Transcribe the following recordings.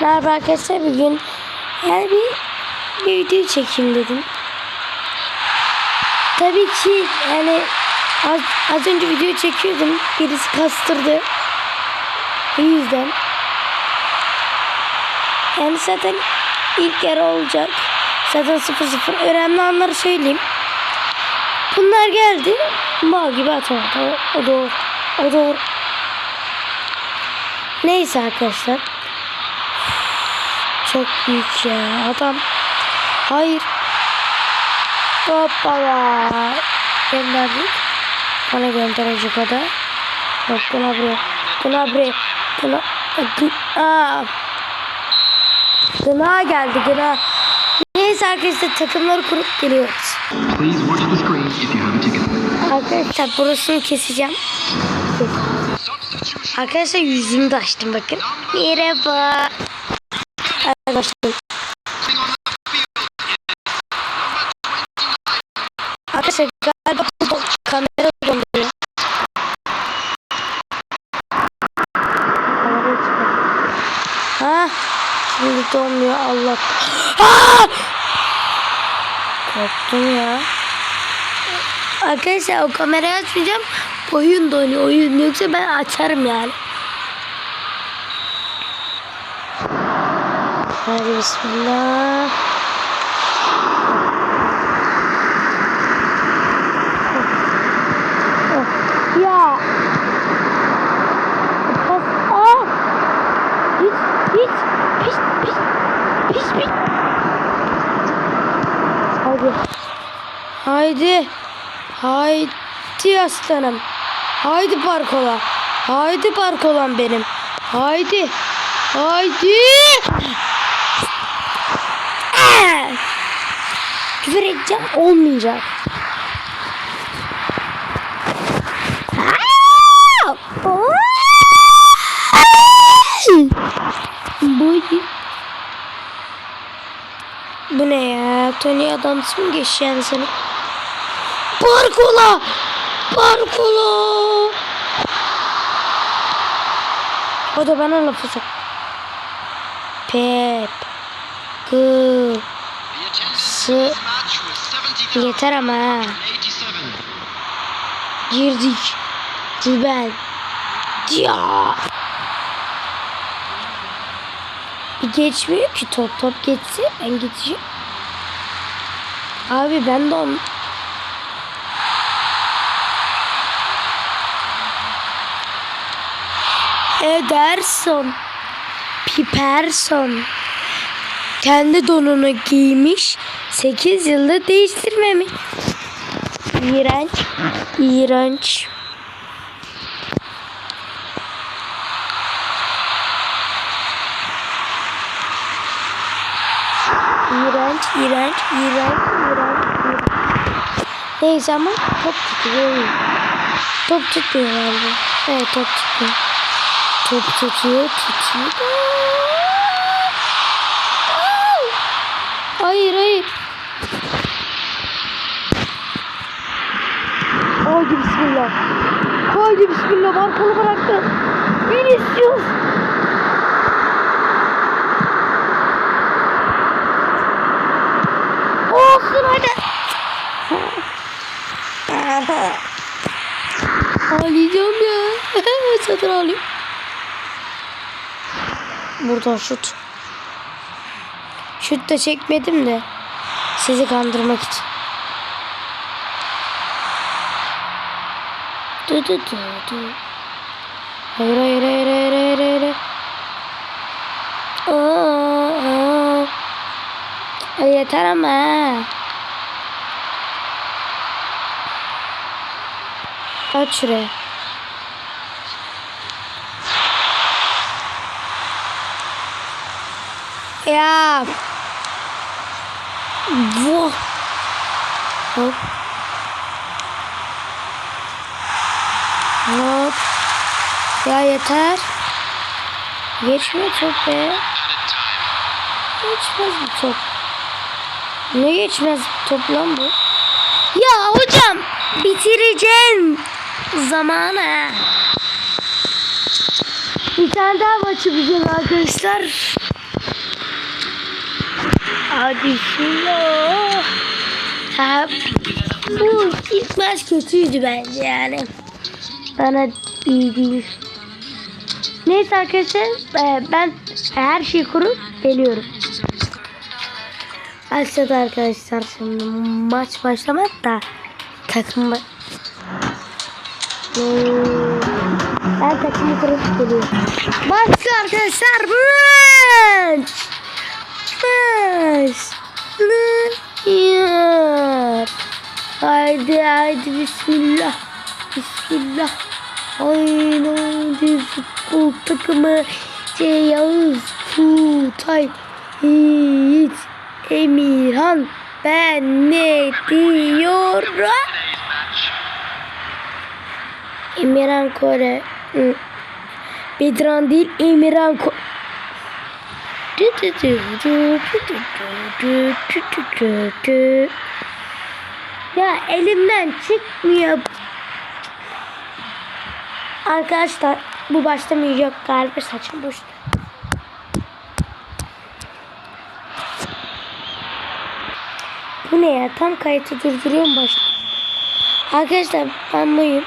Merhaba arkadaşlar bugün yani bir, bir video çekeyim dedim. Tabii ki yani az, az önce video çekiyordum. Birisi kastırdı. O yüzden. Yani zaten ilk yarı olacak. Zaten 0-0. Önemli anları söyleyeyim. Bunlar geldi. Bağ gibi atamadı. O, o doğru. O doğru. Neyse arkadaşlar. Çok büyük ya. Adam. Hayır. Hoppala. Gönderdik. Bana gönderecek o da. Yok Gnabry. Gnabry. Gna... Aa. Gına geldi Gına. Neyse arkadaşlar takımları kurup geliyoruz. Arkadaşlar burasını keseceğim. Arkadaşlar yüzümü de açtım bakın. Merhaba. Arkadaşlar. Arkadaşlar galiba kamera donduruyor. Ha, şimdi donmuyor Allah. Ha! Korktum ya. Arkadaşlar o kamerayı açmayacağım. Oyun donuyor oyun. Yoksa ben açarım yani. Hadi bismillah. Oh, Ya. Pas. Aa. Hiç hiç piş piş piş piş. Hadi. Haydi. Haydi aslanım. Haydi parkola. Haydi parkolan benim. Haydi. Haydi. Aa! Küfür olmayacak. Bu bu ne ya? Tony Adams'ın mı geçti yani seni? Parkola! Parkola! O da bana lafı sok. Pep. Gı. Sı. Yeter ama ha. Girdik. Zibel. Ya. Geçmiyor ki top top geçse ben geçeceğim. Abi ben de on... Ederson. Piperson. Kendi donunu giymiş. 8 yılda değiştirmemiş. İğrenç. İğrenç. İğrenç, iğrenç, iğrenç, iğrenç, iğrenç. Neyse ama top tutuyor. Top tutmuyor galiba. Evet top tutuyor. Top tutuyor, tutuyor. Hayır, hayır. Haydi bismillah. Haydi bismillah. Barkalı bıraktı. Vinicius. Olsun hadi. Ağlayacağım ya. Satır alayım. Buradan şut. Şut da çekmedim de. Sizi kandırmak için. Dı dı dı dı. Hayır hayır hayır hayır hayır hayır. Aa, aa. Ay yeter ama. Aç şuraya. Ya. Bu. Hop. Hop. Ya yeter. Geçmiyor top be. Geçmez bu top. Ne geçmez top lan bu? Ya hocam bitireceğim zamanı. Bir tane daha maçı bizim arkadaşlar. Bismillah. Ha, bu maç kötüydü bence yani. Bana iyi değil. Neyse arkadaşlar e, ben her şeyi kurup geliyorum. Başladı arkadaşlar şimdi maç başlamak da takım Ben takımı kurup geliyorum. Başlıyor arkadaşlar maç. Başlıyor. Haydi haydi bismillah. Bismillah. Haydi futbol takımı Ceyaz Kutay Yiğit Emirhan ben ne diyorum? Emirhan Kore. Bedran değil Emirhan Kore ya elimden çıkmıyor. Arkadaşlar bu başlamayacak galiba saçım boştu. Bu ne ya? Tam kayıtı durduruyorum başta. Arkadaşlar ben buyum.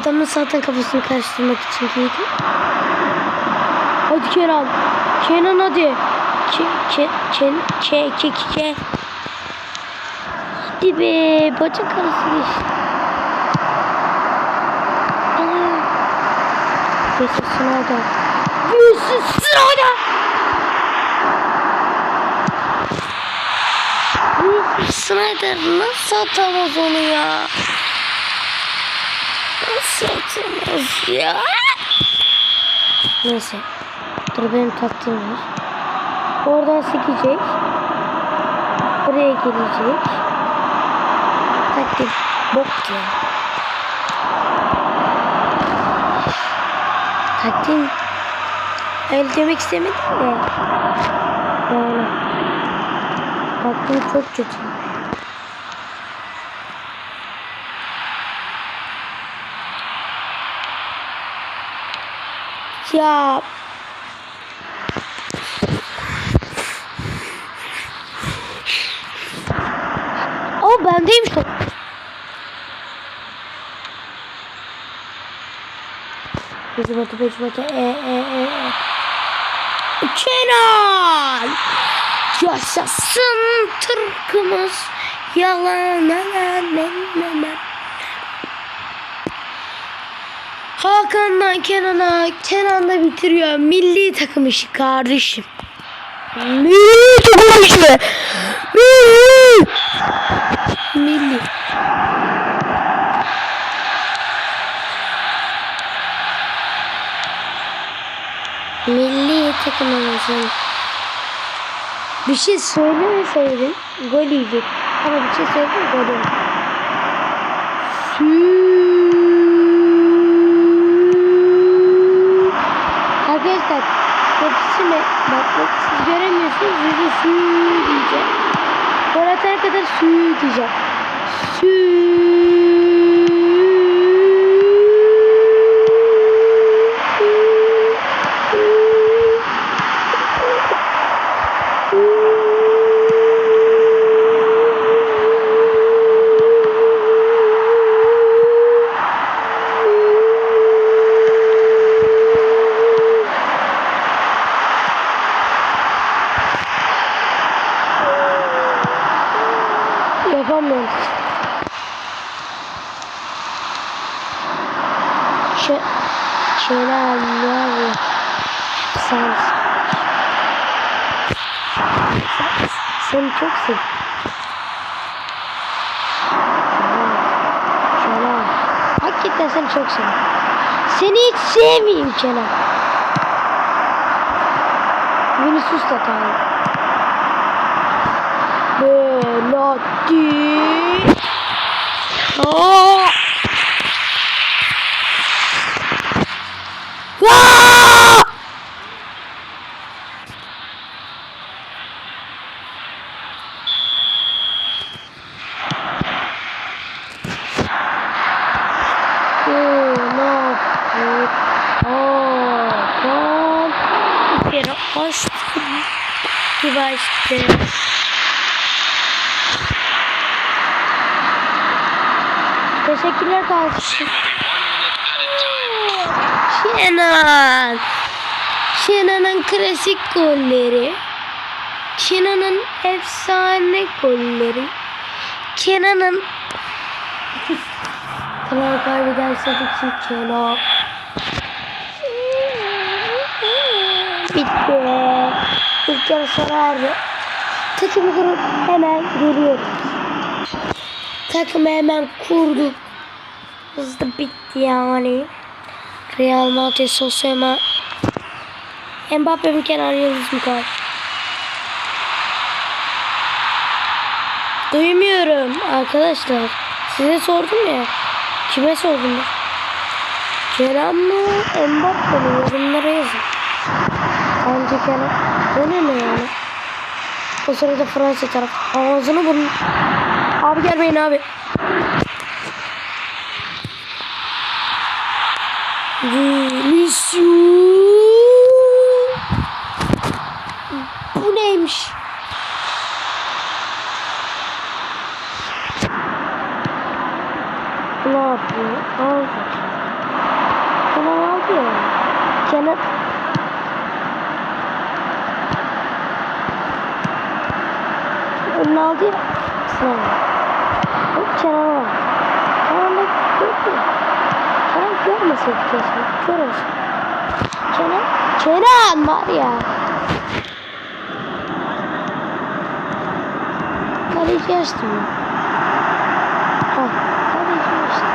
Adamın zaten kafasını karıştırmak için giydim. Hadi Kenan. Kenan hadi. Ke, ke, ke, ke, ke, ke. Hadi be. Bacak arası. Aa. Neyse sınavda. Neyse sınavda. Snyder nasıl atamaz onu ya? Nasıl atamaz ya? Neyse. Dur benim taktığım var. Oradan sekecek. Buraya gelecek. Taktik. Bok ya. Taktiğim. Öyle demek istemedim de. Yani. Taktiğim çok kötü. Ya O bendeymiş o. Bizim batı bizim batı e e e. Kenan! Yaşasın Türk'ümüz yalan Hakan'dan Kenan'a Kenan da bitiriyor. Milli takım işi kardeşim. Milli takım işi. Milli. Milli. Milli takımımızın bir şey söylemeseydin gol yiyecek. Ama bir şey söyledin gol yok. Arkadaşlar hepsini bak bak siz göremiyorsunuz yüzü su diyeceğim. Gol atana kadar su diyeceğim. Su. Yapamıyorum. Şey, ne abi? Sen, seni çok sev. Kenan. Hakikaten seni çok seviyorum. Seni hiç sevmeyeyim Kenan. Vinicius da aqui. Oh! Uau! Oh, oh, oh, oh, oh, oh, oh, oh, Teşekkürler kardeşim. Şenan. Şenan'ın klasik golleri. Kenan'ın efsane golleri. Kenan'ın Kenan kaybederse için Kenan. Bitti. İlk yarı sona erdi. Takımı kurup hemen geliyoruz. Takımı hemen kurduk. Hızlı bitti yani. Real Madrid Sosema. Mbappe mi Kenan Yıldız mı kaldı? Duymuyorum arkadaşlar. Size sordum ya. Kime sordum ben? Kenan mı? Mbappe mi? Yorumlara yazın. Bence Kenan. Bu ne ne yani? O sırada Fransa taraf. Ağzını bunun. Abi gelmeyin abi. Monsieur. Bu neymiş? Ne yapıyor? Aldı. Kenan aldı ya. Kenan... Önüne aldı ya. Sınav. Hop Kenan'a bak. Kenan da gördü. Keşke. Kör olsun. Kenan... Kenan var ya. Kaleci açtım. Ha, kaleci açtım.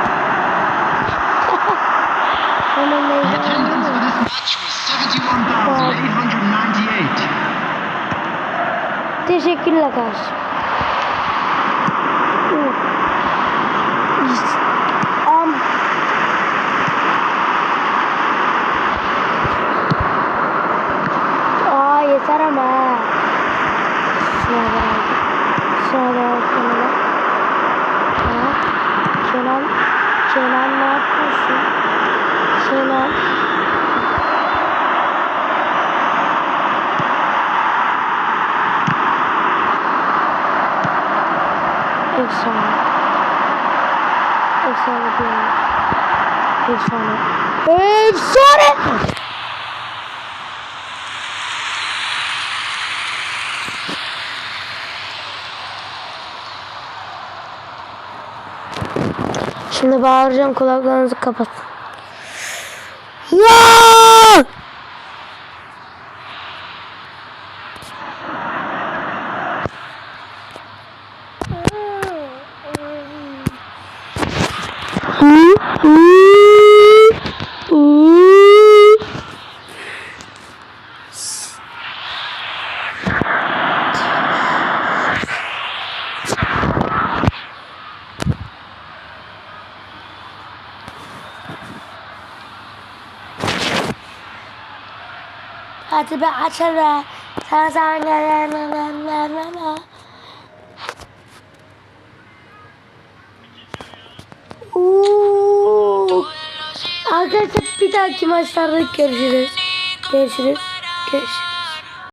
Hemen was 71,898. Teşekkürler kardeşim. İşte, Am. Aa yeter ama ha. Şuna bak. Şuna bak Kenan'a. Ha. Kenan. Kenan ne yapıyorsun? Kenan. Efsane. Efsane diyorum. Efsane. Efsane! Şimdi bağıracağım kulaklarınızı kapatın. Ya! Hadi be açalım. Sen sen gel la la la la la. Oo. Arkadaşlar bir dahaki maçlarda görüşürüz. Görüşürüz. Görüşürüz.